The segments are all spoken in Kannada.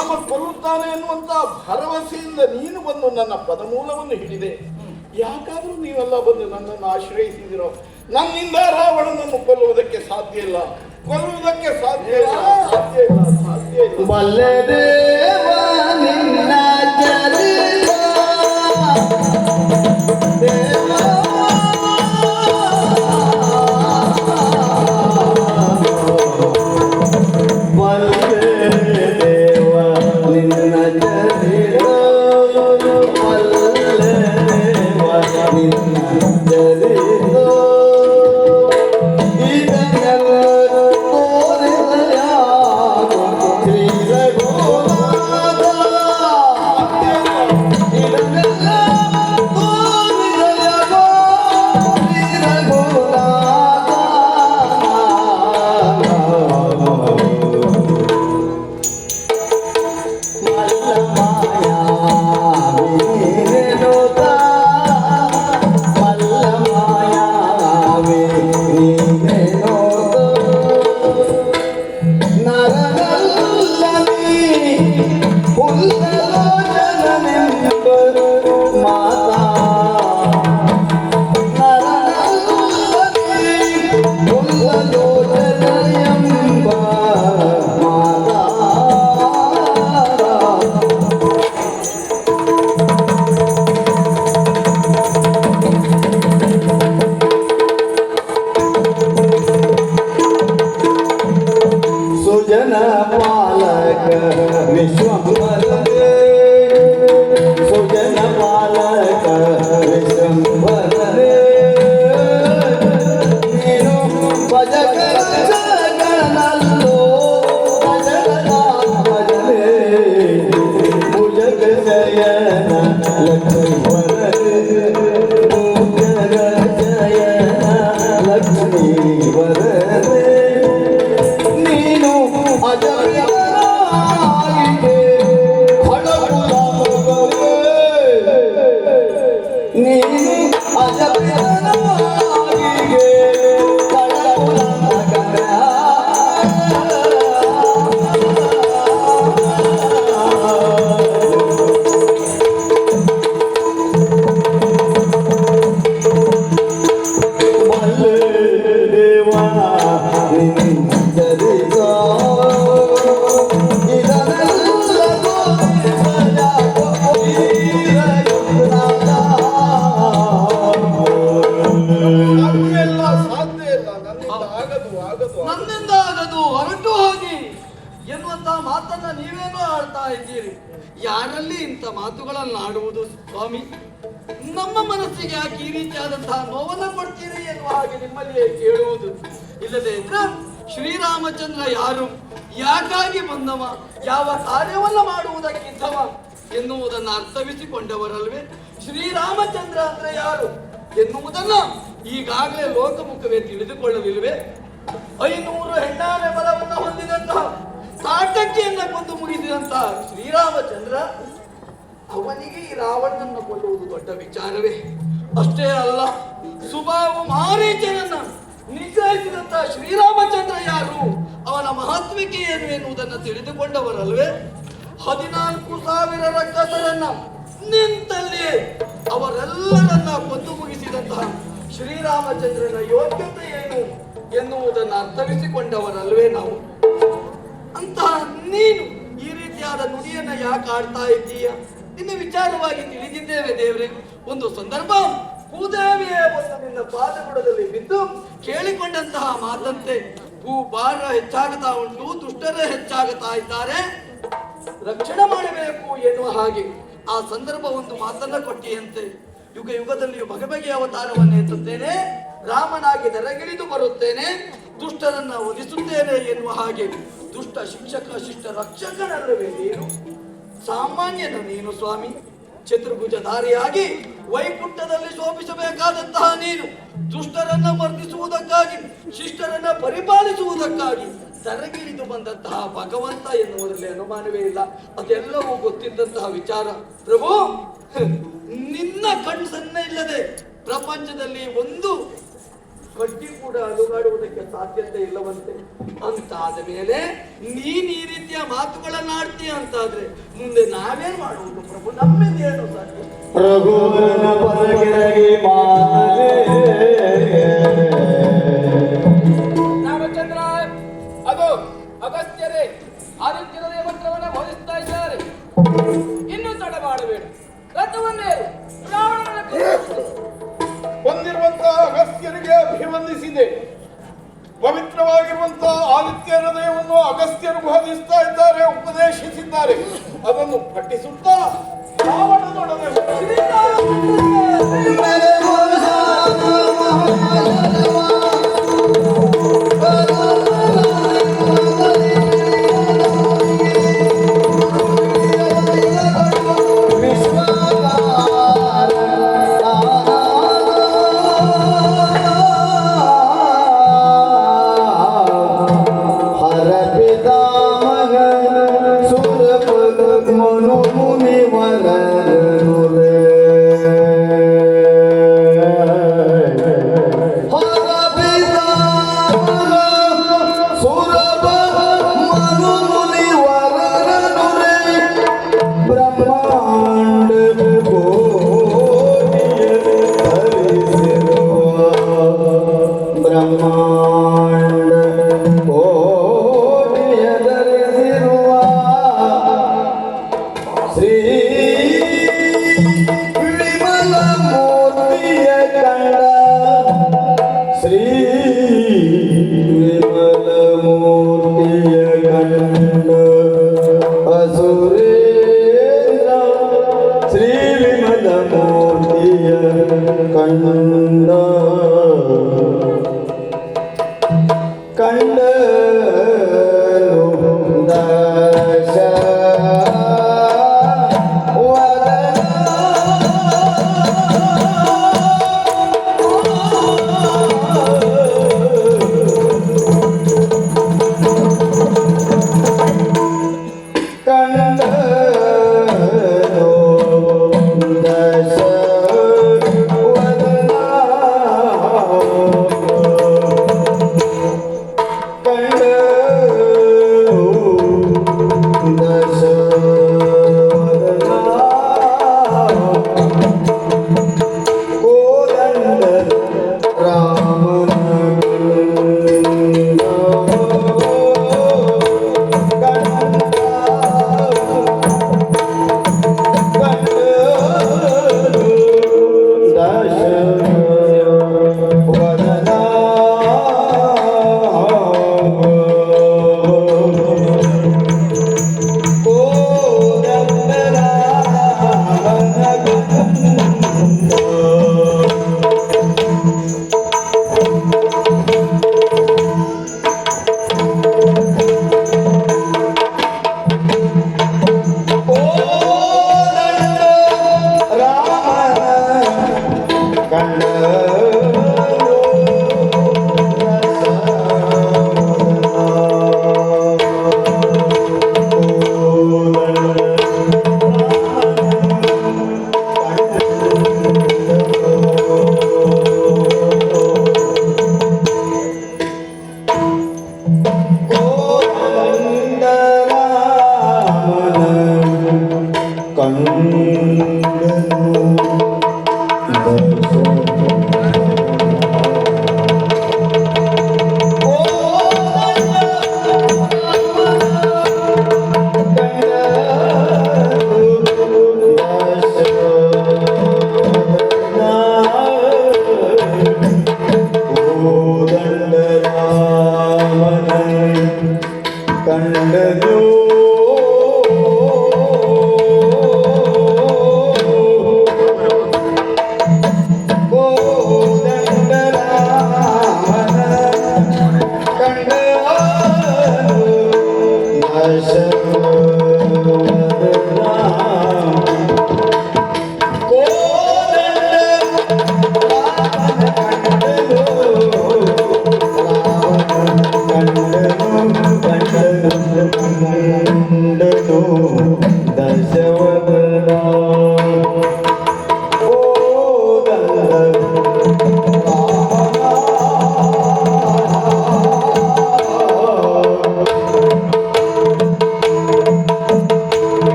ರಾಮ ಕೊಲ್ಲುತ್ತಾನೆ ಅನ್ನುವಂತ ಭರವಸೆಯಿಂದ ನೀನು ಬಂದು ನನ್ನ ಪದಮೂಲವನ್ನು ಹಿಡಿದೆ. ಯಾಕಾದ್ರೂ ನೀವೆಲ್ಲ ಬಂದು ನನ್ನನ್ನು ಆಶ್ರಯಿಸಿದಿರೋ, ನನ್ನಿಂದ ರಾವಣನನ್ನು ಕೊಲ್ಲುವುದಕ್ಕೆ ಸಾಧ್ಯ ಇಲ್ಲ. ಕೊಲ್ಲುವುದಕ್ಕೆ ಸಾಧ್ಯ ಇಲ್ಲ. ಸಾಧ್ಯ ಇಲ್ಲ. ಸಾಧ್ಯ ಇಲ್ಲ. ನಿನ್ನ Olha, olha. ಮನಸ್ಸಿಗೆ ಯಾಕೆ ಈ ರೀತಿಯಾದಂತಹ ನೋವನ್ನು ಕೊಡ್ತೀರಿ ಎನ್ನುವ ಹಾಗೆ ನಿಮ್ಮಲ್ಲಿ ಕೇಳುವುದು. ಇಲ್ಲದೆ ಇದ್ರೆ ಶ್ರೀರಾಮಚಂದ್ರ ಯಾರು? ಯಾಕಾಗಿ ಬಂದವ? ಯಾವ ಕಾರ್ಯವನ್ನ ಮಾಡುವುದಕ್ಕಿದ್ದವ ಎನ್ನುವುದನ್ನು ಅರ್ಥವಿಸಿಕೊಂಡವರಲ್ವೇ? ಶ್ರೀರಾಮಚಂದ್ರ ಅಂದ್ರೆ ಯಾರು? ಎನ್ನುವುದನ್ನ ಈಗಾಗಲೇ ಲೋಕಮುಖವೇ ತಿಳಿದುಕೊಳ್ಳಲಿಲ್ವೇ? ಐನೂರು ಹೆಣ್ಣಾರೆ ಬಲವನ್ನು ಹೊಂದಿದಂತಹ ಸಾಟಕ್ಕೆಯನ್ನ ಕೊಂದು ಮುಗಿದಿದಂತಹ ಶ್ರೀರಾಮಚಂದ್ರ ಅವನಿಗೆ ಈ ರಾವಣನನ್ನು ಕೊಲ್ಲುವುದು ದೊಡ್ಡ ವಿಚಾರವೇ. ಅಷ್ಟೇ ಅಲ್ಲ, ಸುಬಾವು ಮಾರೀಚನನ್ನ ನಿಗ್ರಹಿಸಿದಂತಹ ಶ್ರೀರಾಮಚಂದ್ರ ಯಾರು? ಅವನ ಮಹತ್ವಕ್ಕೆ ಏನು ಎನ್ನುವುದನ್ನು ತಿಳಿದುಕೊಂಡವರಲ್ವೇ? ಹದಿನಾಲ್ಕು ಸಾವಿರ ರಕ್ಕಸರನ್ನ ನಿಂತಲ್ಲಿ ಅವರೆಲ್ಲರನ್ನ ಕೊಂದು ಮುಗಿಸಿದಂತಹ ಶ್ರೀರಾಮಚಂದ್ರನ ಯೋಗ್ಯತೆ ಏನು ಎನ್ನುವುದನ್ನು ಅರ್ಥವಿಸಿಕೊಂಡವರಲ್ವೇ ನಾವು? ಅಂತಹ ನೀನು ಈ ರೀತಿಯಾದ ನುಡಿಯನ್ನ ಯಾಕೆ ಆಡ್ತಾ ಇದ್ದೀಯ? ನಿನ್ನ ವಿಚಾರವಾಗಿ ತಿಳಿದಿದ್ದೇವೆ ದೇವರೇ. ಒಂದು ಸಂದರ್ಭ ಭೂದೇವಿಯ ಬಸದಿಂದ ಪಾದಗುಡದಲ್ಲಿ ಬಿದ್ದು ಕೇಳಿಕೊಂಡಂತಹ ಮಾತಂತೆ, ಭೂ ಭಾರ ಹೆಚ್ಚಾಗುತ್ತಾ ಉಂಟು, ದುಷ್ಟರೇ ಹೆಚ್ಚಾಗುತ್ತಾ ಇದ್ದಾರೆ. ರಕ್ಷಣೆ ಮಾಡಬೇಕು ಎನ್ನುವ ಹಾಗೆ ಆ ಸಂದರ್ಭ ಒಂದು ಮಾತನ್ನ ಕೊಟ್ಟಿಯಂತೆ. ಯುಗ ಯುಗದಲ್ಲಿಯೂ ಬಗೆ ಬಗೆಯ ಅವತಾರವನ್ನು ಎತ್ತುತ್ತೇನೆ, ರಾಮನಾಗಿ ನೆರಗಿಳಿದು ಬರುತ್ತೇನೆ, ದುಷ್ಟರನ್ನ ಒದಿಸುತ್ತೇನೆ ಎನ್ನುವ ಹಾಗೆ ದುಷ್ಟ ಶಿಕ್ಷಕ, ಶಿಷ್ಟ ರಕ್ಷಕನಲ್ಲವೇ ನೀನು? ಸಾಮಾನ್ಯನ ನೀನು ಸ್ವಾಮಿ, ಚತುರ್ಭುಜಧಾರಿಯಾಗಿ ವೈಕುಂಠದಲ್ಲಿ ಶೋಭಿಸಬೇಕಾದಂತಹ ನೀನು, ದುಷ್ಟರನ್ನ ಮರ್ದಿಸುವುದಕ್ಕಾಗಿ, ಶಿಷ್ಟರನ್ನ ಪರಿಪಾಲಿಸುವುದಕ್ಕಾಗಿ ತರಗಿಳಿದು ಬಂದಂತಹ ಭಗವಂತ ಎನ್ನುವುದರಲ್ಲಿ ಅನುಮಾನವೇ ಇಲ್ಲ. ಅದೆಲ್ಲವೂ ಗೊತ್ತಿದ್ದಂತಹ ವಿಚಾರ. ಪ್ರಭು, ನಿನ್ನ ಕಣ್ಣು ಸಣ್ಣ ಇಲ್ಲದೆ ಪ್ರಪಂಚದಲ್ಲಿ ಒಂದು ಕಡ್ಡಿ ಕೂಡ ಅಲುಗಾಡುವುದಕ್ಕೆ ಸಾಧ್ಯತೆ ಇಲ್ಲವಂತೆ. ಅಂತಾದ ಮೇಲೆ ನೀನ್ ಈ ರೀತಿಯ ಮಾತುಗಳನ್ನ ಆಡ್ತೀಯ ಅಂತಾದ್ರೆ ಮುಂದೆ ನಾವೇನ್ ಮಾಡುವುದು ಪ್ರಭು? ನಮ್ಮಿಂದ ಏನು ಸಾಧ್ಯ? Santo.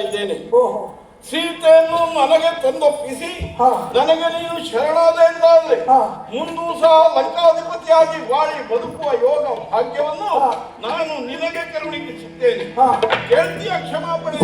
ಇದ್ದೇನೆ ಓಹೋ ಸೀತೆಯನ್ನು ನನಗೆ ತಂದೊಪ್ಪಿಸಿ. ನನಗೆ ನೀನು ಶರಣಾದ ಎಂದಾದ್ರೆ. ಮುಂದೂ ಸಹ ಲಂಕಾಧಿಪತಿಯಾಗಿ ಬಾಳಿ ಬದುಕುವ ಯೋಗ ಭಾಗ್ಯವನ್ನು ನಾನು ನಿನಗೆ ಕರುಣಿಸುತ್ತೇನೆ ಹಾ. ಕೇಳ್ತೀಯ ಕ್ಷಮಾಪಣೆ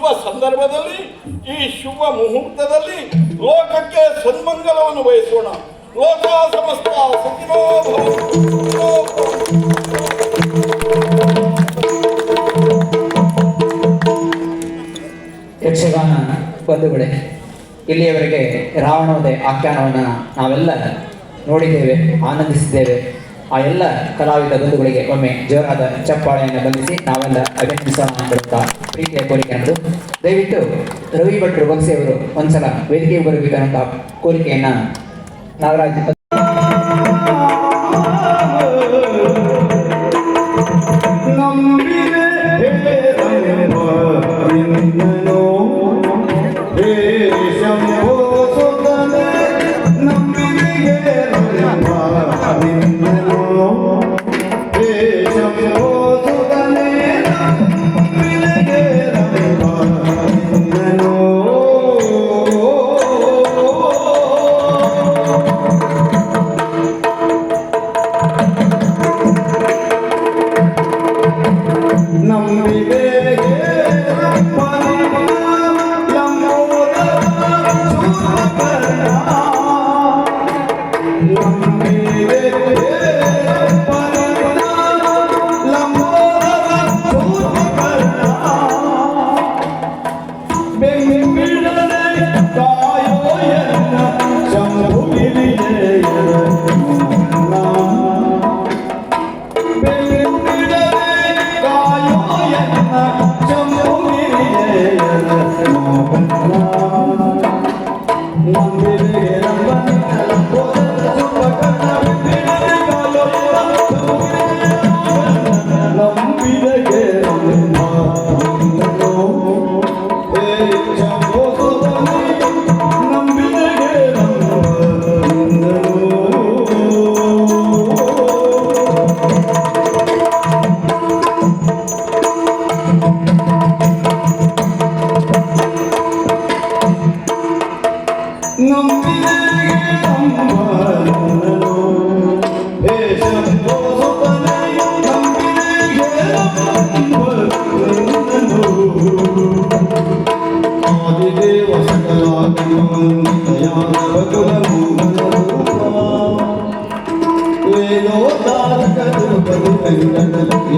ಶುಭ ಸಂದರ್ಭದಲ್ಲಿ, ಈ ಶುಭ ಮುಹೂರ್ತದಲ್ಲಿ ಲೋಕಕ್ಕೆ ಸನ್ಮಂಗಲವನ್ನು ಬಯಸೋಣ ಲೋಕ ಸಮಸ್ತ. ಯಕ್ಷಗಾನ ಬಂಧುಗಳೇ, ಇಲ್ಲಿಯವರೆಗೆ ರಾವಣೋದಯ ಆಖ್ಯಾನವನ್ನು ನಾವೆಲ್ಲ ನೋಡಿದ್ದೇವೆ, ಆನಂದಿಸಿದ್ದೇವೆ ಆ ಎಲ್ಲ ಕಲಾವಿದ ಬಂಧುಗಳಿಗೆ ಒಮ್ಮೆ ಜೋರಾದ ಚಪ್ಪಾಳೆಯನ್ನು ಬಂಧಿಸಿ ನಾವೆಲ್ಲ ಅಭಿನಂದಿಸೋಣ ಅಂತ ಪ್ರೀತಿಯ ಕೋರಿಕೆಯನ್ನು ದಯವಿಟ್ಟು ರವಿ ಭಟ್ರು ಬಗ್ಸೆ ಅವರು ಒಂದ್ಸಲ ವೇದಿಕೆಗೆ ಬರಬೇಕನ್ನೋ ಕೋರಿಕೆಯನ್ನ ನಾಗರಾಜ್ കണ്ടതല്ല